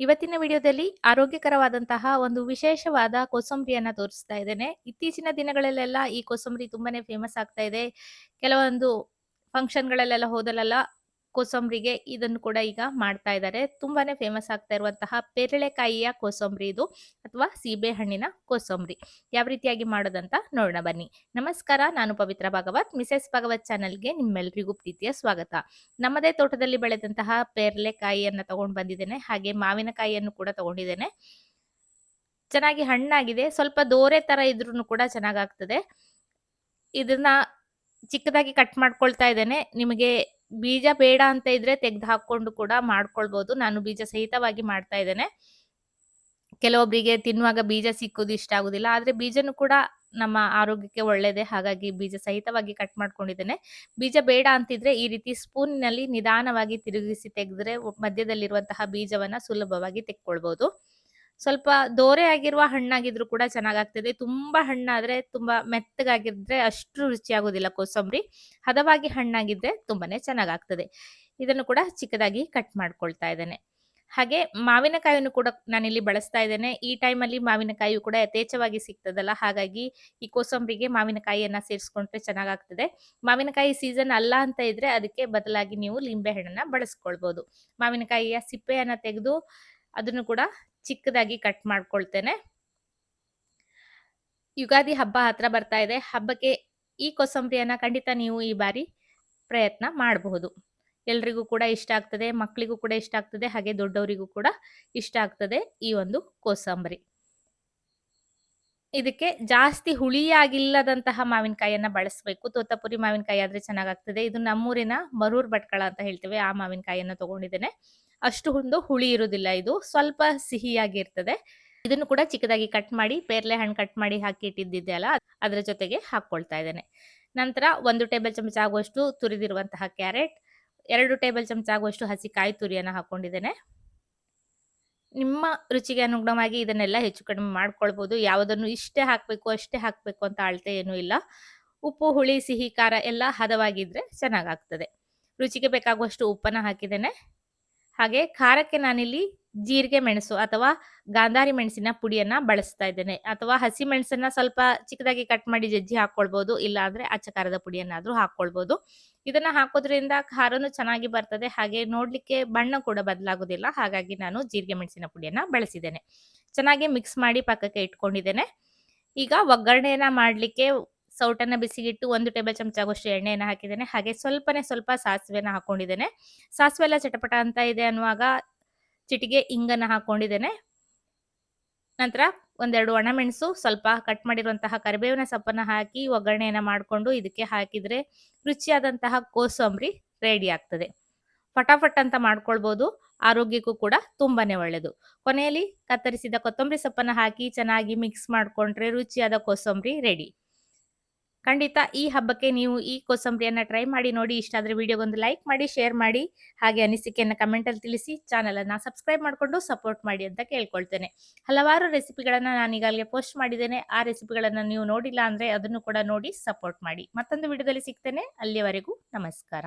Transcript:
ಇವತ್ತಿನ ವಿಡಿಯೋದಲ್ಲಿ ಆರೋಗ್ಯಕರವಾದಂತಹ ಒಂದು ವಿಶೇಷವಾದ ಕೋಸಂಬರಿಯನ್ನ ತೋರಿಸ್ತಾ ಇದ್ದೇನೆ. ಇತ್ತೀಚಿನ ದಿನಗಳಲ್ಲೆಲ್ಲ ಈ ಕೋಸಂಬರಿ ತುಂಬಾನೇ ಫೇಮಸ್ ಆಗ್ತಾ ಇದೆ. ಕೆಲವೊಂದು ಫಂಕ್ಷನ್‌ಗಳಲ್ಲೆಲ್ಲ ಹೋದಲ್ಲೆಲ್ಲ ಕೋಸಂಬರಿಗೆ ಇದನ್ನು ಕೂಡ ಈಗ ಮಾಡ್ತಾ ಇದ್ದಾರೆ. ತುಂಬಾನೇ ಫೇಮಸ್ ಆಗ್ತಾ ಇರುವಂತಹ ಪೇರಳೆಕಾಯಿಯ ಕೋಸಂಬರಿ ಇದು ಅಥವಾ ಸೀಬೆ ಹಣ್ಣಿನ ಕೋಸಂಬರಿ. ಯಾವ ರೀತಿಯಾಗಿ ಮಾಡೋದಂತ ನೋಡೋಣ ಬನ್ನಿ. ನಮಸ್ಕಾರ, ನಾನು ಪವಿತ್ರ ಭಾಗವತ್ ಮಿಸೆಸ್ ಭಾಗವತ್ ಚಾನಲ್ಗೆ ನಿಮ್ಮೆಲ್ಲರಿಗೂ ಪ್ರೀತಿಯ ಸ್ವಾಗತ. ನಮ್ಮದೇ ತೋಟದಲ್ಲಿ ಬೆಳೆದಂತಹ ಪೇರಳೆಕಾಯಿಯನ್ನು ತಗೊಂಡು ಬಂದಿದ್ದೇನೆ. ಹಾಗೆ ಮಾವಿನಕಾಯಿಯನ್ನು ಕೂಡ ತಗೊಂಡಿದ್ದೇನೆ. ಚೆನ್ನಾಗಿ ಹಣ್ಣಾಗಿದೆ. ಸ್ವಲ್ಪ ದೋರೆ ತರ ಇದ್ರೂ ಕೂಡ ಚೆನ್ನಾಗಾಗ್ತದೆ. ಇದನ್ನ ಚಿಕ್ಕದಾಗಿ ಕಟ್ ಮಾಡ್ಕೊಳ್ತಾ ಇದ್ದೇನೆ. ನಿಮಗೆ ಬೀಜ ಬೇಡ ಅಂತ ಇದ್ರೆ ತೆಗ್ದು ಹಾಕೊಂಡು ಕೂಡ ಮಾಡ್ಕೊಳ್ಬಹುದು. ನಾನು ಬೀಜ ಸಹಿತವಾಗಿ ಮಾಡ್ತಾ ಇದ್ದೇನೆ. ಕೆಲವೊಬ್ಬರಿಗೆ ತಿನ್ನುವಾಗ ಬೀಜ ಸಿಕ್ಕೋದು ಇಷ್ಟ ಆಗುದಿಲ್ಲ. ಆದ್ರೆ ಬೀಜನೂ ಕೂಡ ನಮ್ಮ ಆರೋಗ್ಯಕ್ಕೆ ಒಳ್ಳೆಯದೇ. ಹಾಗಾಗಿ ಬೀಜ ಸಹಿತವಾಗಿ ಕಟ್ ಮಾಡ್ಕೊಂಡಿದ್ದೇನೆ. ಬೀಜ ಬೇಡ ಅಂತಿದ್ರೆ ಈ ರೀತಿ ಸ್ಪೂನಿನಲ್ಲಿ ನಿಧಾನವಾಗಿ ತಿರುಗಿಸಿ ತೆಗೆದ್ರೆ ಮಧ್ಯದಲ್ಲಿರುವಂತಹ ಬೀಜವನ್ನ ಸುಲಭವಾಗಿ ತೆಕ್ಕೊಳ್ಬಹುದು. ಸ್ವಲ್ಪ ದೋರೆ ಆಗಿರುವ ಹಣ್ಣಾಗಿದ್ರು ಕೂಡ ಚೆನ್ನಾಗಾಗ್ತದೆ. ತುಂಬಾ ಹಣ್ಣಾದ್ರೆ ತುಂಬಾ ಮೆತ್ತಗಾಗಿದ್ರೆ ಅಷ್ಟು ರುಚಿಯಾಗೋದಿಲ್ಲ ಕೋಸಂಬರಿ. ಹದವಾಗಿ ಹಣ್ಣಾಗಿದ್ರೆ ತುಂಬಾನೇ ಚೆನ್ನಾಗಾಗ್ತದೆ. ಇದನ್ನು ಕೂಡ ಚಿಕ್ಕದಾಗಿ ಕಟ್ ಮಾಡ್ಕೊಳ್ತಾ ಇದ್ದೇನೆ. ಹಾಗೆ ಮಾವಿನಕಾಯಿಯನ್ನು ಕೂಡ ನಾನಿಲ್ಲಿ ಬಳಸ್ತಾ ಇದ್ದೇನೆ. ಈ ಟೈಮಲ್ಲಿ ಮಾವಿನಕಾಯಿಯು ಕೂಡ ಯಥೇಚ್ಛವಾಗಿ ಸಿಗ್ತದಲ್ಲ. ಹಾಗಾಗಿ ಈ ಕೋಸಂಬರಿಗೆ ಮಾವಿನಕಾಯಿಯನ್ನ ಸೇರಿಸ್ಕೊಂಡ್ರೆ ಚೆನ್ನಾಗಾಗ್ತದೆ. ಮಾವಿನಕಾಯಿ ಸೀಸನ್ ಅಲ್ಲ ಅಂತ ಇದ್ರೆ ಅದಕ್ಕೆ ಬದಲಾಗಿ ನೀವು ಲಿಂಬೆ ಹಣ್ಣನ್ನ ಬಳಸ್ಕೊಳ್ಬಹುದು. ಮಾವಿನಕಾಯಿಯ ಸಿಪ್ಪೆಯನ್ನ ತೆಗೆದು ಅದನ್ನು ಕೂಡ ಚಿಕ್ಕದಾಗಿ ಕಟ್ ಮಾಡ್ಕೊಳ್ತೇನೆ. ಯುಗಾದಿ ಹಬ್ಬ ಹತ್ರ ಬರ್ತಾ ಇದೆ. ಹಬ್ಬಕ್ಕೆ ಈ ಕೊಸಂಬರಿಯನ್ನ ಖಂಡಿತ ನೀವು ಈ ಬಾರಿ ಪ್ರಯತ್ನ ಮಾಡಬಹುದು. ಎಲ್ರಿಗೂ ಕೂಡ ಇಷ್ಟ ಆಗ್ತದೆ. ಮಕ್ಕಳಿಗೂ ಕೂಡ ಇಷ್ಟ ಆಗ್ತದೆ. ಹಾಗೆ ದೊಡ್ಡವರಿಗೂ ಕೂಡ ಇಷ್ಟ ಆಗ್ತದೆ ಈ ಒಂದು ಕೋಸಂಬರಿ. ಇದಕ್ಕೆ ಜಾಸ್ತಿ ಹುಳಿಯಾಗಿಲ್ಲದಂತಹ ಮಾವಿನಕಾಯಿಯನ್ನ ಬಳಸಬೇಕು. ತೋತಾಪುರಿ ಮಾವಿನಕಾಯಿ ಆದ್ರೆ ಚೆನ್ನಾಗಾಗ್ತದೆ. ಇದು ನಮ್ಮೂರಿನ ಮರೂರ್ ಭಟ್ಕಳ ಅಂತ ಹೇಳ್ತೇವೆ. ಆ ಮಾವಿನಕಾಯಿಯನ್ನ ತಗೊಂಡಿದ್ದೇನೆ. ಅಷ್ಟು ಒಂದು ಹುಳಿ ಇರುವುದಿಲ್ಲ ಇದು. ಸ್ವಲ್ಪ ಸಿಹಿಯಾಗಿರ್ತದೆ. ಇದನ್ನು ಕೂಡ ಚಿಕ್ಕದಾಗಿ ಕಟ್ ಮಾಡಿ ಪೇರ್ಲೆ ಹಣ್ಣು ಕಟ್ ಮಾಡಿ ಹಾಕಿ ಇಟ್ಟಿದ್ದಿದ್ದೆ ಅಲ್ಲ ಅದರ ಜೊತೆಗೆ ಹಾಕ್ಕೊಳ್ತಾ ಇದ್ದೇನೆ. ನಂತರ ಒಂದು ಟೇಬಲ್ ಚಮಚ ಆಗುವಷ್ಟು ತುರಿದಿರುವಂತಹ ಕ್ಯಾರೆಟ್, ಎರಡು ಟೇಬಲ್ ಚಮಚ ಆಗುವಷ್ಟು ಹಸಿ ಕಾಯಿ ತುರಿಯನ್ನ ಹಾಕೊಂಡಿದ್ದೇನೆ. ನಿಮ್ಮ ರುಚಿಗೆ ಅನುಗುಣವಾಗಿ ಇದನ್ನೆಲ್ಲ ಹೆಚ್ಚು ಕಡಿಮೆ ಮಾಡ್ಕೊಳ್ಬಹುದು. ಯಾವುದನ್ನು ಇಷ್ಟೇ ಹಾಕ್ಬೇಕು, ಅಷ್ಟೇ ಹಾಕ್ಬೇಕು ಅಂತ ಅಳತೆ ಏನೂ ಇಲ್ಲ. ಉಪ್ಪು, ಹುಳಿ, ಸಿಹಿ, ಖಾರ ಎಲ್ಲ ಹದವಾಗಿದ್ರೆ ಚೆನ್ನಾಗಾಗ್ತದೆ. ರುಚಿಗೆ ಬೇಕಾಗುವಷ್ಟು ಉಪ್ಪನ್ನ ಹಾಕಿದ್ದೇನೆ. ಹಾಗೆ ಖಾರಕ್ಕೆ ನಾನಿಲ್ಲಿ ಜೀರಿಗೆ ಮೆಣಸು ಅಥವಾ ಗಾಂಧಾರಿ ಮೆಣಸಿನ ಪುಡಿಯನ್ನ ಬಳಸ್ತಾ ಇದ್ದೇನೆ. ಅಥವಾ ಹಸಿ ಮೆಣಸನ್ನ ಸ್ವಲ್ಪ ಚಿಕ್ಕದಾಗಿ ಕಟ್ ಮಾಡಿ ಜಜ್ಜಿ ಹಾಕೊಳ್ಬಹುದು ಇಲ್ಲ ಅಂದ್ರೆ ಅಚ್ಚ ಖಾರದ ಪುಡಿಯನ್ನಾದ್ರೂ ಹಾಕೊಳ್ಬಹುದು ಇದನ್ನ ಹಾಕೋದ್ರಿಂದ ಖಾರನು ಚೆನ್ನಾಗಿ ಬರ್ತದೆ. ಹಾಗೆ ನೋಡ್ಲಿಕ್ಕೆ ಬಣ್ಣ ಕೂಡ ಬದಲಾಗೋದಿಲ್ಲ ಹಾಗಾಗಿ ನಾನು ಜೀರಿಗೆ ಮೆಣಸಿನ ಪುಡಿಯನ್ನ ಬಳಸಿದ್ದೇನೆ. ಚೆನ್ನಾಗಿ ಮಿಕ್ಸ್ ಮಾಡಿ ಪಕ್ಕಕ್ಕೆ ಇಟ್ಕೊಂಡಿದ್ದೇನೆ. ಈಗ ಒಗ್ಗರಣೆಯನ್ನ ಮಾಡ್ಲಿಕ್ಕೆ ಸೌಟನ್ನ ಬಿಸಿಗಿಟ್ಟು ಒಂದು ಟೇಬಲ್ ಚಮಚ ಆಗೋಷ್ಟು ಎಣ್ಣೆಯನ್ನ ಹಾಕಿದ್ದೇನೆ. ಹಾಗೆ ಸ್ವಲ್ಪನೇ ಸ್ವಲ್ಪ ಸಾಸಿವೆನ ಹಾಕೊಂಡಿದ್ದೇನೆ. ಸಾಸಿವೆ ಎಲ್ಲ ಚಟಪಟ ಅಂತ ಇದೆ ಅನ್ನುವಾಗ ಚಿಟಿಕೆ ಇಂಗನ್ನು ಹಾಕೊಂಡಿದ್ದೇನೆ. ನಂತರ ಒಂದೆರಡು ಒಣಮೆಣಸು, ಸ್ವಲ್ಪ ಕಟ್ ಮಾಡಿರುವಂತಹ ಕರಿಬೇವಿನ ಸೊಪ್ಪನ್ನ ಹಾಕಿ ಒಗ್ಗರಣೆಯನ್ನ ಮಾಡಿಕೊಂಡು ಇದಕ್ಕೆ ಹಾಕಿದ್ರೆ ರುಚಿಯಾದಂತಹ ಕೋಸಂಬರಿ ರೆಡಿ ಆಗ್ತದೆ. ಫಟಾಫಟ್ ಅಂತ ಮಾಡ್ಕೊಳ್ಬೋದು ಆರೋಗ್ಯಕ್ಕೂ ಕೂಡ ತುಂಬಾನೇ ಒಳ್ಳೆಯದು. ಕೊನೆಯಲ್ಲಿ ಕತ್ತರಿಸಿದ ಕೊತ್ತಂಬರಿ ಸೊಪ್ಪನ್ನ ಹಾಕಿ ಚೆನ್ನಾಗಿ ಮಿಕ್ಸ್ ಮಾಡ್ಕೊಂಡ್ರೆ ರುಚಿಯಾದ ಕೋಸಂಬರಿ ರೆಡಿ. ಖಂಡಿತ ಈ ಹಬ್ಬಕ್ಕೆ ನೀವು ಈ ಕೋಸಂಬರಿಯನ್ನ ಟ್ರೈ ಮಾಡಿ ನೋಡಿ. ಇಷ್ಟ ಆದ್ರೆ ವಿಡಿಯೋಗೊಂದು ಲೈಕ್ ಮಾಡಿ, ಶೇರ್ ಮಾಡಿ. ಹಾಗೆ ಅನಿಸಿಕೆಯನ್ನು ಕಮೆಂಟಲ್ಲಿ ತಿಳಿಸಿ. ಚಾನಲನ್ನು ಸಬ್ಸ್ಕ್ರೈಬ್ ಮಾಡಿಕೊಂಡು ಸಪೋರ್ಟ್ ಮಾಡಿ ಅಂತ ಕೇಳ್ಕೊಳ್ತೇನೆ. ಹಲವಾರು ರೆಸಿಪಿಗಳನ್ನ ನಾನು ಈಗಾಗಲೇ ಪೋಸ್ಟ್ ಮಾಡಿದ್ದೇನೆ. ಆ ರೆಸಿಪಿಗಳನ್ನ ನೀವು ನೋಡಿಲ್ಲ ಅಂದ್ರೆ ಅದನ್ನು ಕೂಡ ನೋಡಿ ಸಪೋರ್ಟ್ ಮಾಡಿ. ಮತ್ತೊಂದು ವಿಡಿಯೋದಲ್ಲಿ ಸಿಗ್ತೇನೆ. ಅಲ್ಲಿಯವರೆಗೂ ನಮಸ್ಕಾರ.